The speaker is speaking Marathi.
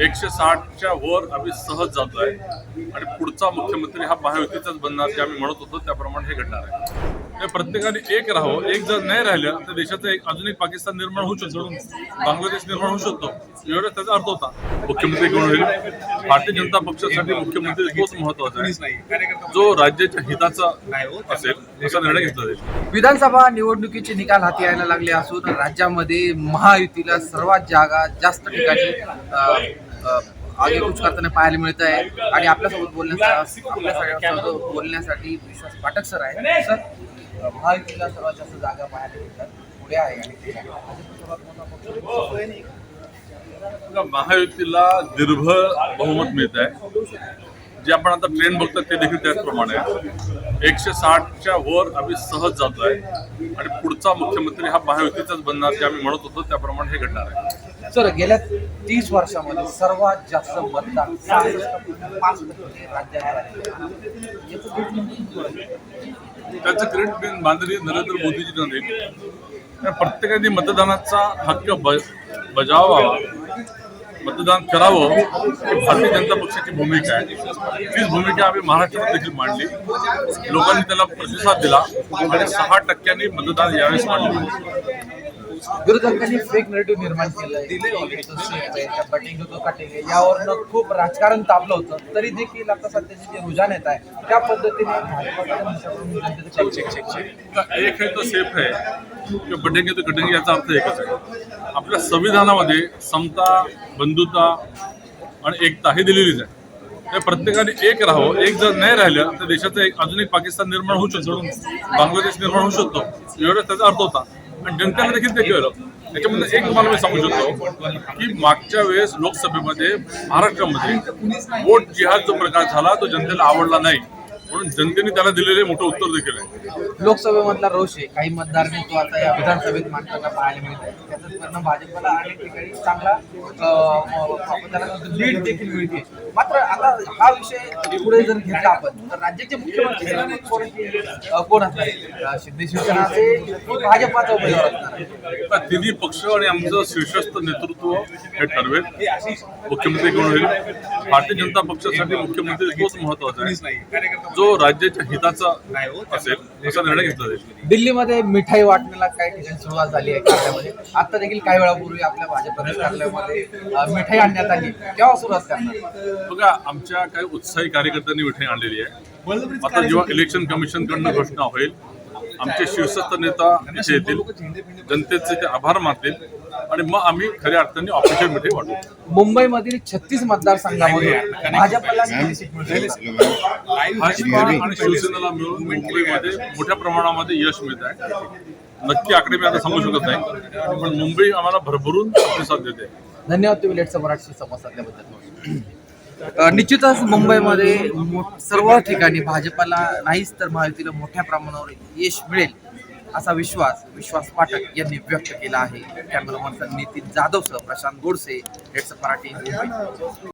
एकशे साठच्या वर आम्ही सहज जातोय. आणि पुढचा मुख्यमंत्री हा महायुतीचाच बनणार जे आम्ही म्हणत होतो त्याप्रमाणे हे घडणार आहे. ते प्रत्येकाने एक राहावं एक जर नाही राहिलं तर देशाचं एक अजून एक पाकिस्तान निर्माण होऊ शकतो बांगलादेश निर्माण होऊ शकतो. एवढा त्याचा अर्थ होता. मुख्यमंत्री कोण होईल? भारतीय जनता पक्षासाठी मुख्यमंत्री तोच महत्त्वाचा आहे. जो राज्याच्या हिताचा असेल असा निर्णय घेतला जाईल. विधानसभा निवडणुकीचे निकाल हाती यायला लागले असून राज्यामध्ये महायुतीला सर्वात जागा जास्त ठिकाणी अ, आगेकूच करताना पाहायला मिळत आहे आणि आपल्यासोबत बोलण्यासाठी आपल्या सगळ्यांसोबत बोलण्यासाठी विश्वास पाठक सर आहे सर महायुतीला सर्वात जास्त जागा पाहायला मिळतात. पुढे आहे आणि सर्वात महायुतीला दीर्घ बहुमत मिळत आहे जे आपण आता ट्रेंड बघतो ते देखील त्याचप्रमाणे आहे. एकशे साठच्या वर आम्ही सहज जातोय. आणि पुढचा मुख्यमंत्री हा महायुतीचाच बनणार ते आम्ही म्हणत होतो त्याप्रमाणे हे घडणार आहे. सर गेल्या तीस वर्षामध्ये सर्वात जास्त मतदान आहे? त्याचं क्रेडिट बिन बांधणी नरेंद्र मोदीजी त्या प्रत्येकाने मतदानाचा हक्क बजावावा. मतदान करावं ही भारतीय जनता पक्षाची भूमिका आहे. तीच भूमिका आम्ही महाराष्ट्रात देखील मांडली. लोकांनी त्याला प्रतिसाद दिला आणि सहा टक्क्यांनी मतदान यावेळेस मांडलं. विरोधकांनी फेक नरेटिव्ह निर्माण केलं यावरनं खूप राजकारण तापलं होतं. तरी देखील आता सध्याचे जे रुझान येत आहे त्या पद्धतीने एक आहे तर सेफ आहे. किंवा बटेंगे तर कटेंगे याचा अर्थ एकच आहे. आपल्या संविधानामध्ये समता बंधुता आणि एकता ही दिलेलीच आहे. त्या प्रत्येकाने एक राहावं एक जर नाही राहिलं तर देशाचं एक अजून एक पाकिस्तान निर्माण होऊ शकतो बांगलादेश निर्माण होऊ शकतो. एवढा त्याचा अर्थ होता. आणि जनतेने देखील ते कळलं त्याच्यामध्ये एक तुम्हाला मी सांगू शकतो की मागच्या वेळेस लोकसभेमध्ये महाराष्ट्रामध्ये वोट जिहाद जो प्रकार झाला तो जनतेला आवडला नाही. म्हणून जनतेने त्याला दिलेले मोठं उत्तर देखील आहे. लोकसभेमधला रोष आहे. काही मतदारांनी तो आता या विधानसभेत मांडताना पाहायला मिळत आहे त्याचा परिणाम भाजपला अनेक ठिकाणी चांगला अं, आपण त्याला लीड देखील मिळते. मात्र आता हा विषय पुढे जर घेतला आपण तर राज्याचे मुख्यमंत्री कोण अं, कोण असणार आहे? अं, शिंदे शिवसेना असेल की भाजपाचा उमेदवार असणार आहे आता तिन्ही पक्ष आणि आमचं शीर्षस्थ नेतृत्व हे ठरवेल. मुख्यमंत्री कोण होईल? भारतीय जनता पक्षासाठी मुख्यमंत्री तोच महत्त्वाचा आहे. जो राज्याच्या हिताचा असेल असा निर्णय घेतला जाईल. दिल्लीमध्ये मिठाई वाटण्याला काही ठिकाणी सुरुवात झाली आहे आता देखील काही वेळापूर्वी आपल्या भाजप प्रदेश कार्यालयामध्ये अं, मिठाई आणण्यात आली. केव्हा सुरुवात करणार? बघा आमच्या काही उत्साही कार्यकर्त्यांनी मिठाई आणलेली आहे. आता जेव्हा इलेक्शन कमिशन कडनं घोषणा होईल आमचे शीर्षस्थ नेता इथे येतील. जनतेचे ते आभार मानतील. आणि मग आम्ही खऱ्या अर्थाने ऑफिशियल मिठाई वाटू मुंबईमधील छत्तीस भाजपला शकतात? भाजपा आणि शिवसेनेला मिळून मुंबईमध्ये मोठ्या प्रमाणामध्ये यश मिळत आहे. नक्की आकडे मी आता सांगू शकत नाही. पण मुंबई आम्हाला भरभरून प्रतिसाद देते. धन्यवाद तुम्ही लेटचं मराठी संवाद साधल्याबद्दल. निश्चितच मुंबईमध्ये मो- सर्व ठिकाणी भाजपला नाहीच तर महायुतीला मोठ्या प्रमाणावर यश मिळेल. असा विश्वास विश्वास पाठक यांनी व्यक्त केला आहे. कॅमेरामन नितीन जाधवसह प्रशांत गोडसे लेट्स मराठी